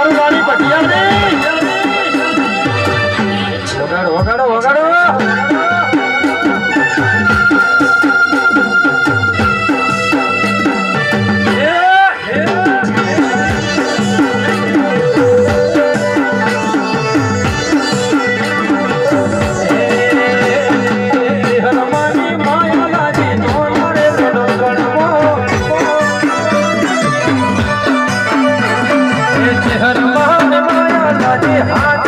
દારૂ વાળી પટિયા વગાડો વગાડો વગાડો. Hallelujah.